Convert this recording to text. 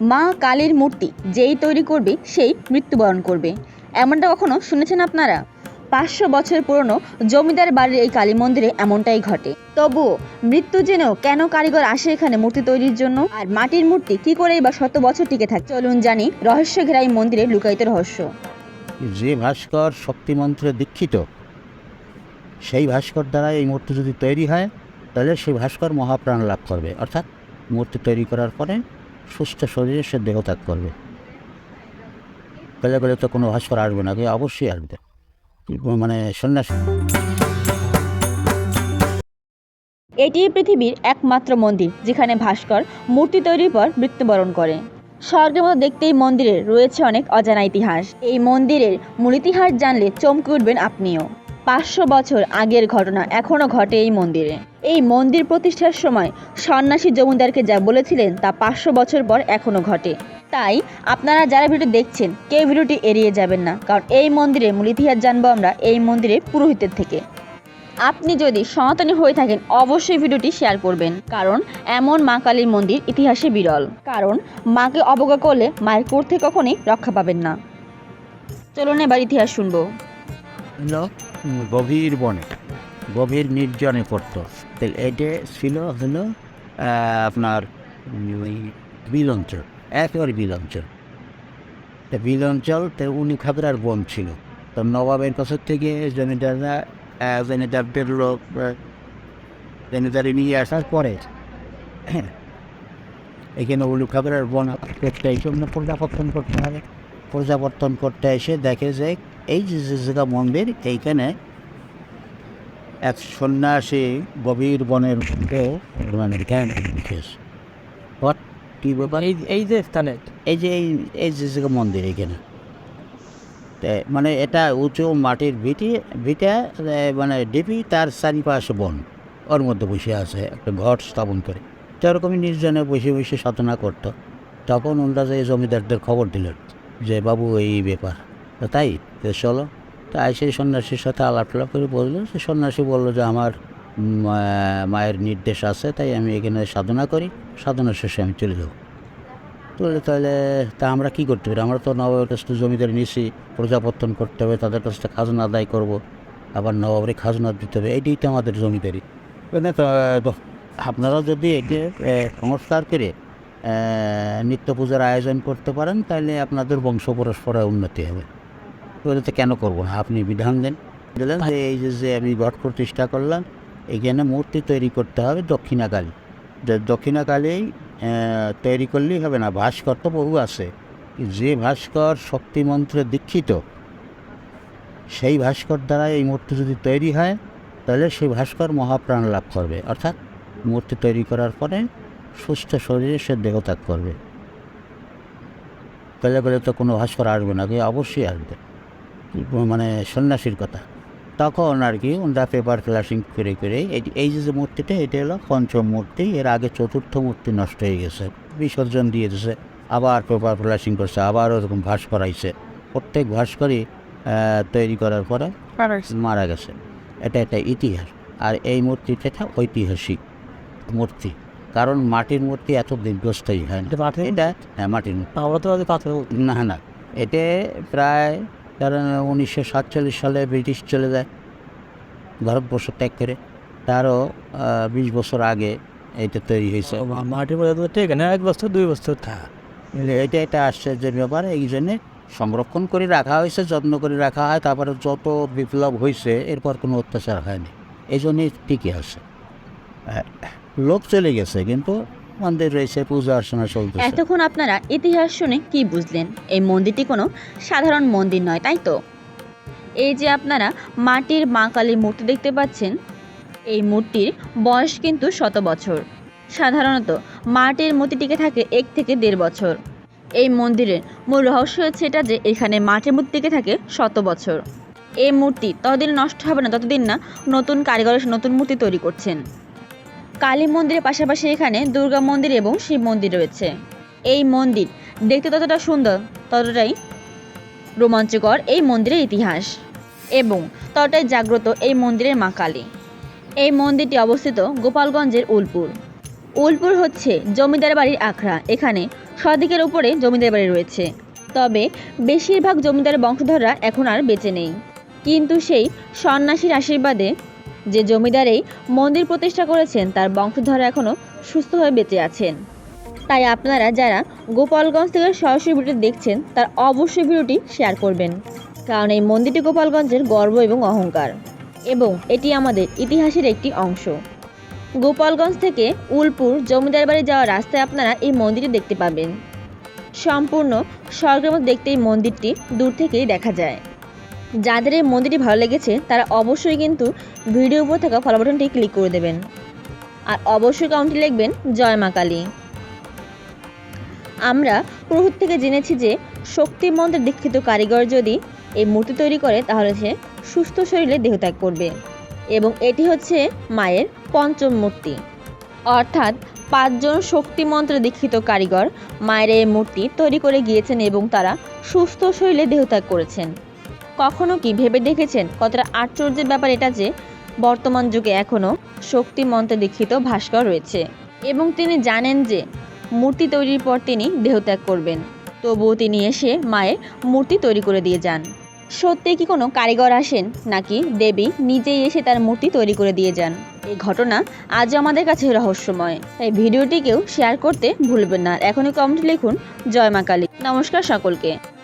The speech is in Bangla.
মা কালীর মূর্তি যেই তৈরি করবে, সেই মৃত্যুবরণ করবে। এমনটা কখনো শুনেছেন আপনারা? পাঁচশো বছর পুরনো জমিদার বাড়ির এই কালী মন্দিরে এমনটাই ঘটে। তবুও মৃত্যু জেনেও কেন কারিগর আসে এখানে মূর্তি তৈরির জন্য? আর মাটির মূর্তি কি করেই বা শত বছর টিকে থাকে? চলুন জানি রহস্য ঘেরা এই মন্দিরে লুকায়িত রহস্য। যে ভাস্কর শক্তিমন্ত্রে দীক্ষিত, সেই ভাস্কর দ্বারা এই মূর্তি যদি তৈরি হয়, তাহলে সেই ভাস্কর মহাপ্রাণ লাভ করবে। অর্থাৎ মূর্তি তৈরি করার পরে সুস্থ শরীরে সে দেহত্যাগ করবে। পেলে তো কোনো ভাস্কর আসবে না অবশ্যই আসবে। মানে সন্ন্যাসী এটি পৃথিবীর একমাত্র মন্দির, যেখানে ভাস্কর মূর্তি তৈরির পর মৃত্যুবরণ করে। স্বর্গের মতো দেখতে এই মন্দিরে রয়েছে অনেক অজানা ইতিহাস। এই মন্দিরের মূল ইতিহাস জানলে চমকে উঠবেন আপনিও। পাঁচশো বছর আগের ঘটনা এখনও ঘটে এই মন্দিরে। এই মন্দির প্রতিষ্ঠার সময় সন্ন্যাসী জমিদারকে যা বলেছিলেন তা পাঁচশো বছর পর এখনও ঘটে। তাই আপনারা যারা ভিডিও দেখছেন, কেউ ভিডিওটি এড়িয়ে যাবেন না, কারণ এই মন্দিরের মূল ইতিহাস জানব আমরা এই মন্দিরের পুরোহিতের থেকে। আপনি যদি সনাতনী হয়ে থাকেন, অবশ্যই ভিডিওটি শেয়ার করবেন, কারণ এমন মা কালীর মন্দির ইতিহাসে বিরল। কারণ মাকে অবজ্ঞা করলে মায়ের কোর থেকে কখনই রক্ষা পাবেন না। চলুন এবার ইতিহাস শুনব। গভীর বনে, গভীর নির্জনে পড়তো। তো এটা ছিল হলো আপনার বিল অঞ্চল, একেবারে বিল অঞ্চল। তো বিল অঞ্চল, তো উনি খাবরার বন ছিল। তো নবাবের কাছের থেকে জমিদাররা জমিদারদের লোক জমিদারি নিয়ে আসার পরে, এখানে উলু খাবরার বন করতে এই জন্য পর্যাবর্তন করতে হবে পর্যাবর্তন করতে এসে দেখে যে এই যে জায়গা মন্দির এইখানে এক সন্ন্যাসী গভীর বনের মধ্যে মানে জ্ঞান হট ব্যাপার? এই যে স্থানে। এই যে এই এই যে জায়গা মন্দির এখানে তে মানে এটা উঁচু মাটির ভিটি ভিটা মানে ডিপি তার চারিপাশে বন। ওর মধ্যে বসে আছে একটা ঘট স্থাপন করে। সেরকমই নির্জনে বসে বসে সাধনা করতো তখন ওনারা যে জমিদারদের খবর দিলেন যে বাবু এই ব্যাপার। তাই চলো। তা সেই সন্ন্যাসীর সাথে আলাপ টালাপ করে বলল সে সন্ন্যাসী বলল যে আমার মায়ের নির্দেশ আছে, তাই আমি এখানে সাধনা করি সাধনা শেষে আমি চলে যাব। তাহলে তাহলে তা আমরা কী করতে পারি? আমরা তো নবাবের থেকে জমিদারি নিছি প্রজাপত্তন করতে হবে, তাদের কাছ থেকে খাজনা আদায় করব, আবার নবাবের খাজনা দিতে হবে এইটাই তো আমাদের জমিদারি। মানে তো আপনারা যদি একে সংস্কার করে নিত্য পূজার আয়োজন করতে পারেন, তাহলে আপনাদের বংশ পরস্পরে উন্নতি হবে। তাহলে তো কেন করব? না আপনি বিধান দেন। দিলেন এই যে আমি ঘট প্রতিষ্ঠা করলাম, এখানে মূর্তি তৈরি করতে হবে দক্ষিণাকালী। দক্ষিণাকালেই তৈরি করলেই হবে না। ভাস্কর তো বহু আছে। যে ভাস্কর শক্তিমন্ত্রে দীক্ষিত, সেই ভাস্কর দ্বারা এই মূর্তি যদি তৈরি হয়, তাহলে সেই ভাস্কর মহাপ্রাণ লাভ করবে। অর্থাৎ মূর্তি তৈরি করার পরে সুস্থ শরীরে সে দেহত্যাগ করবে। তাহলে বলে তো কোনো ভাস্কর আসবে না অবশ্যই আসবে। মানে সন্ন্যাসীর কথা। তখন আর কি ওনারা পেপার ফ্লাশিং করে করে এই- এই যে যে মূর্তিটা এটা হলো পঞ্চম মূর্তি এর আগে চতুর্থ মূর্তি নষ্ট হয়ে গেছে বিসর্জন দিয়ে দিয়েছে আবার পেপার ফ্লাশিং করছে আবার ওরকম ভাস করাইছে। প্রত্যেক ভাস্করই তৈরি করার পরে মারা গেছে। এটা একটা ইতিহাস আর এই মূর্তিটা ঐতিহাসিক মূর্তি কারণ মাটির মূর্তি এত দীর্ঘস্থায়ী হয়? না এটা হ্যাঁ মাটির মূর্তি। না না এতে প্রায় কারণ উনিশশো সাতচল্লিশ সালে ব্রিটিশ চলে যায় ভারতবর্ষ ত্যাগ করে। তারও বিশ বছর আগে এটা তৈরি হয়েছে। তো ঠিক না এক বছর দুই বছর এলে এটা এটা আশ্চর্যের ব্যাপার এই জন্যে সংরক্ষণ করে রাখা হয়েছে যত্ন করে রাখা হয় তারপরে যত বিপ্লব হয়েছে এরপর কোনো অত্যাচার হয়নি। এই জন্যই টিকে আছে। লোক চলে গেছে কিন্তু মন্দির রয়েছে, পূজা অর্চনা চলতেছে। এতক্ষণ আপনারা ইতিহাস শুনে কি বুঝলেন? এই মন্দিরটি কোনো সাধারণ মন্দির নয়, তাই তো? এই যে আপনারা মাটির মা কালীর মূর্তি দেখতে পাচ্ছেন, এই মূর্তির বয়স কিন্তু শত বছর। সাধারণত মাটির মূর্তি টিকে থাকে এক থেকে দেড় বছর। এই মন্দিরের মূল রহস্য হচ্ছে এটা যে এখানে মাটির মূর্তি টিকে থাকে শত বছর। এই মূর্তি ততদিন নষ্ট হবে না, ততদিন না নতুন কারিগরের নতুন মূর্তি তৈরি করছেন। কালী মন্দিরের পাশাপাশি এখানে দুর্গা মন্দির এবং শিব মন্দির রয়েছে। এই মন্দির দেখতে ততটা সুন্দর, ততটাই রোমাঞ্চকর এই মন্দিরের ইতিহাস এবং ততটাই জাগ্রত এই মন্দিরের মা কালী। এই মন্দিরটি অবস্থিত গোপালগঞ্জের উলপুর। উলপুর হচ্ছে জমিদার বাড়ির আখড়া। এখানে শতাধিকের উপরে জমিদার বাড়ি রয়েছে। তবে বেশিরভাগ জমিদার বংশধররা এখন আর বেঁচে নেই। কিন্তু সেই সন্ন্যাসীর আশীর্বাদে যে জমিদার এই মন্দির প্রতিষ্ঠা করেছেন তার বংশধররা এখনও সুস্থ হয়ে বেঁচে আছেন। তাই আপনারা যারা গোপালগঞ্জ থেকে সরাসরি ভিডিও দেখছেন, তার অবশ্যই ভিডিওটি শেয়ার করবেন। কারণ এই মন্দিরটি গোপালগঞ্জের গর্ব এবং অহংকার। এবং এটি আমাদের ইতিহাসের একটি অংশ। গোপালগঞ্জ থেকে উলপুর জমিদার বাড়ি যাওয়ার রাস্তায় আপনারা এই মন্দিরটি দেখতে পাবেন। সম্পূর্ণ স্বর্গের মতো দেখতে এই মন্দিরটি দূর থেকেই দেখা যায়। যাদের এই মন্দিরটি ভালো লেগেছে, তারা অবশ্যই কিন্তু ভিডিও উপর থাকা ফলো বাটনটি ক্লিক করে দেবেন। আর অবশ্যই কমেন্টে লিখবেন, জয় মা কালী। আমরা পুরোহিত থেকে জেনেছি যে শক্তি মন্ত্রের দীক্ষিত কারিগর যদি এই মূর্তি তৈরি করে, তাহলে সে সুস্থ শরীরে দেহত্যাগ করবে। এবং এটি হচ্ছে মায়ের পঞ্চম মূর্তি। অর্থাৎ পাঁচজন শক্তি মন্ত্রে দীক্ষিত কারিগর মায়ের এই মূর্তি তৈরি করে গিয়েছেন এবং তারা সুস্থ শরীরে দেহত্যাগ করেছেন। কখনো কি ভেবে দেখেছেন? কতটা আশ্চর্যের ব্যাপার এটা যে, বর্তমান যুগে এখনও শক্তি মন্ত্রে দীক্ষিত ভাস্কর রয়েছে এবং তিনি জানেন যে, মূর্তি তৈরির পর তিনি দেহত্যাগ করবেন। তবুও তিনি এসে মায়ের মূর্তি তৈরি করে দিয়ে যান। সত্যি কি কোনো কারিগর আসেন? নাকি দেবী নিজেই এসে তার মূর্তি তৈরি করে দিয়ে যান? এই ঘটনা আজও আমাদের কাছে রহস্যময়। তাই ভিডিওটিকেও শেয়ার করতে ভুলবেন না। এখনই কমেন্ট লিখুন, জয় মা কালী। নমস্কার সকলকে।